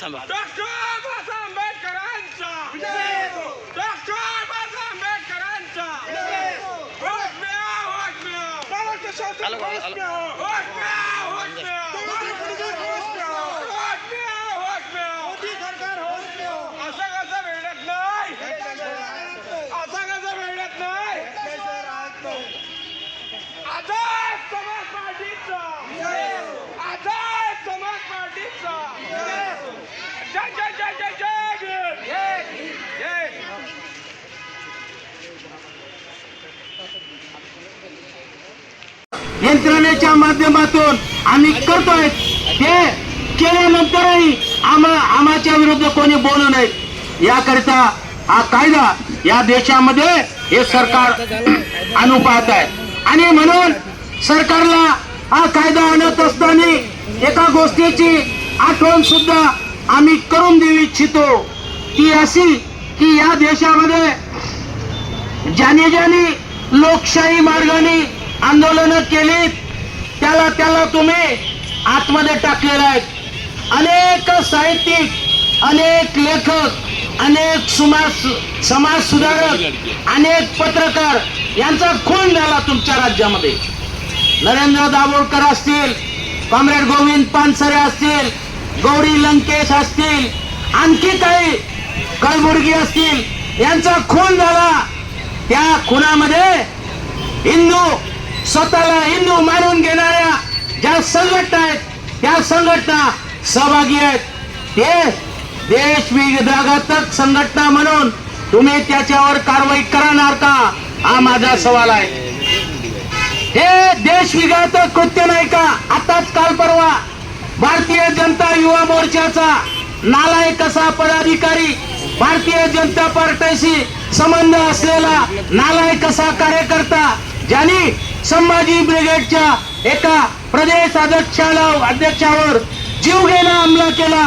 थांबा डॉक्टर बाबासाहेब आंबेडकरांचा डॉक्टर बाबासाहेब आंबेडकरांचा होश में होश आलो आलो. होश में आओ, होश में आओ. होश में आओ, होश में आओ. असं कसं भेटत नाही असं कसं भेटत नाही आझाद समाज पार्टीचा आझाद समाज पार्टीचा जय जय जय जय जय भीम. जय यंत्रणेच्या माध्यमातून आम्ही करतोय. हे केल्यानंतरही आम्हा आम्हाच्या विरुद्ध कोणी बोलू नये. याकरिता हा कायदा या देशामध्ये हे सरकार आणू पाहत आहे. आणि म्हणून सरकारला हा कायदा आणत असताना एका गोष्टीची आठवण सुद्धा आम्ही करून देऊ इच्छितो. ती अशी की या देशामध्ये ज्याने ज्याने लोकशाही मार्गाने आंदोलन केलीत त्याला त्याला तुम्ही आतमध्ये टाकलेला आहे अनेक साहित्यिक अनेक लेखक अनेक समाज समाज सुधारक अनेक पत्रकार यांचा खून झाला तुमच्या राज्यामध्ये. नरेंद्र दाभोळकर असतील कॉम्रेड गोविंद पानसरे असतील गौरी लंकेश असतील आणखी काही कळबुर्गी असतील यांचा खून झाला. त्या खुनामध्ये हिंदू स्वतःला हिंदू मानून घेणाऱ्या ज्या संघटना आहेत त्या संघटना सहभागी आहेत. ते देश विघातक संघटना म्हणून तुम्ही त्याच्यावर कारवाई करणार का? हा माझा सवाल आहे. हे देश विघातक कृत्य नाही का? आताच काल परवा भारतीय जनता युवा मोर्चाचा नालायक असा पदाधिकारी? भारतीय जनता पार्टीशी संबंध असलेला नालायक असा कार्यकर्ता? ज्यांनी संभाजी ब्रिगेडच्या एका प्रदेश अध्यक्षाला अध्यक्षावर जीवघेणा हमला केला.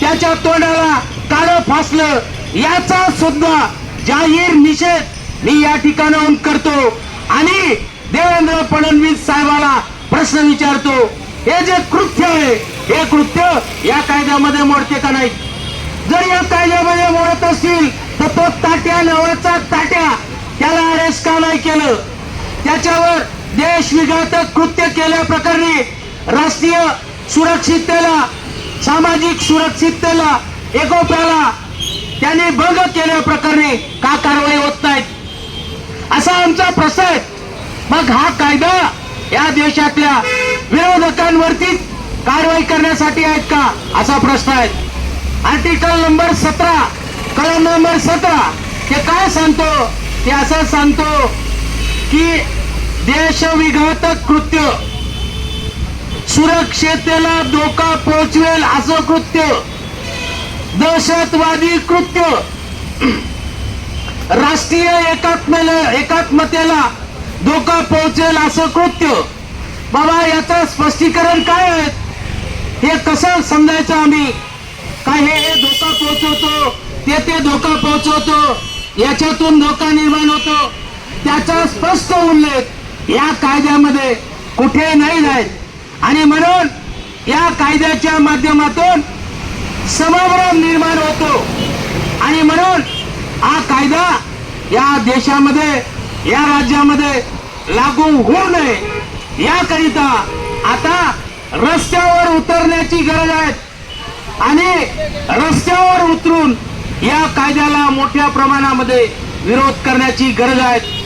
त्याच्या तोंडाला काळं फासलं. याचा सुद्धा जाहीर निषेध मी या ठिकाणाहून करतो. आणि देवेंद्र फडणवीस साहेबाला प्रश्न विचारतो हे जे कृत्य आहे हे कृत्य या कायद्यामध्ये मोडते का नाही? जर या कायद्यामध्ये मोडत असतील तर तो ताट्या नावाचा ताट्या त्याला अरेस्ट का नाही केलं? त्याच्यावर देश विघातक कृत्य केल्या प्रकरणी राष्ट्रीय सुरक्षिततेला सामाजिक सुरक्षिततेला एकोप्याला त्यांनी भंग केल्या प्रकरणी का कारवाई होत नाही असा आमचा प्रश्न आहे. मग हा कायदा या देशातल्या विरोधकांवरती कारवाई करण्यासाठी आहेत का? असा प्रश्न आहे. आर्टिकल नंबर सतरा कलम नंबर सतरा ते काय सांगतो? ते असं सांगतो की देशविघातक कृत्य. सुरक्षेतेला धोका पोहोचवेल असं कृत्य. दहशतवादी कृत्य. राष्ट्रीय एकात्मेला एकात्मतेला धोका पोहोचेल असं कृत्य. बाबा याचं स्पष्टीकरण काय आहे? हे कसं समजायचं आम्ही? काय हे हे धोका पोहोचवतो ते ते धोका पोहोचवतो याच्यातून धोका निर्माण होतो. त्याचा स्पष्ट उल्लेख या कायद्यामध्ये कुठे नाही जात आणि म्हणून या कायद्याच्या माध्यमातून समाभ्रम निर्माण होतो. आणि म्हणून हा कायदा या देशामध्ये या राज्यामध्ये लागू होऊ नये. याकरिता आता रस्त्यावर उतरण्याची गरज आहे. आणि रस्त्यावर उतरून या कायद्याला मोठ्या प्रमाणामध्ये विरोध करण्याची गरज आहे.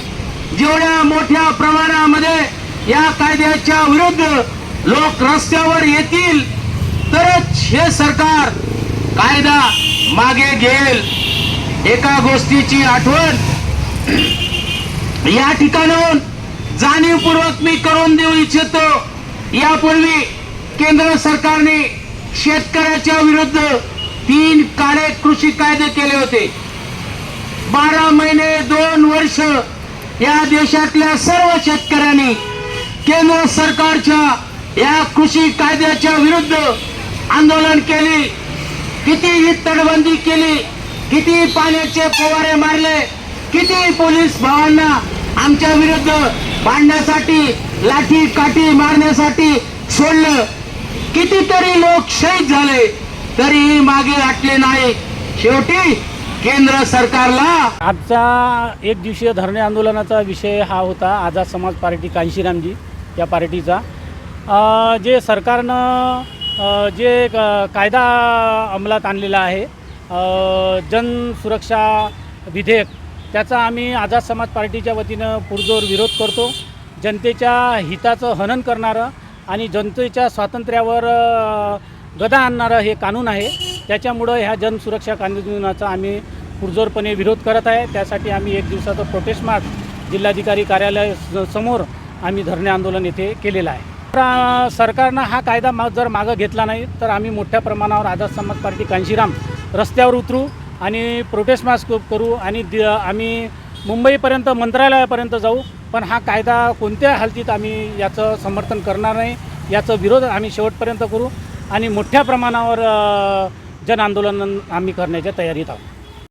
जेवढ्या मोठ्या प्रमाणामध्ये या कायद्याच्या विरुद्ध लोक रस्त्यावर येतील तरच हे सरकार कायदा मागे घेईल. एका गोष्टीची आठवण या ठिकाणाहून जाणीवपूर्वक मी करून देऊ इच्छितो. यापूर्वी केंद्र सरकारने शेतकऱ्याच्या विरुद्ध तीन काळे कृषी कायदे केले होते. बारा महिने दोन वर्ष या देशातल्या सर्व शेतकऱ्यांनी केंद्र सरकारच्या या कृषी कायद्याच्या विरुद्ध आंदोलन केले. किती तटबंदी केली किती पाण्याचे फवारे मारले किती पोलीस भावांना आमच्या विरुद्ध भांडण्यासाठी लाठी काठी मारण्यासाठी सोडलं. कितीतरी लोक शहीद झाले तरीही मागे हटले नाही शेवटी केंद्र सरकारला. आजचा एक दिवसीय धरणे आंदोलनाचा विषय हा होता. आझाद समाज पार्टी कांशीरामजी या पार्टीचा. जे सरकारनं जे क- कायदा अंमलात आणलेला आहे जनसुरक्षा विधेयक त्याचा आम्ही आझाद समाज पार्टीच्या वतीनं पुरजोर विरोध करतो. जनतेच्या हिताचं हनन करणारं आणि जनतेच्या स्वातंत्र्यावर गदा आणणारं हे कानून आहे. त्याच्यामुळं ह्या जनसुरक्षा कानूनाचा आम्ही पुरजोरपणे विरोध करत आहे. त्यासाठी आम्ही एक दिवसाचं प्रोटेस्ट मार्च जिल्हाधिकारी कार्यालय स- समोर आम्ही धरणे आंदोलन येथे केलेलं आहे. तर सरकारनं हा कायदा मा जर मागं घेतला नाही तर आम्ही मोठ्या प्रमाणावर आझाद समाज पार्टी कांशीराम रस्त्यावर उतरू आणि प्रोटेस्ट मार्च करू आणि दि आम्ही मुंबईपर्यंत मंत्रालयापर्यंत जाऊ. पण हा कायदा कोणत्या हालतीत आम्ही याचं समर्थन करणार नाही याचं विरोध आम्ही शेवटपर्यंत करू आणि मोठ्या प्रमाणावर जनआंदोलन आम्ही करण्याच्या तयारीत आहोत.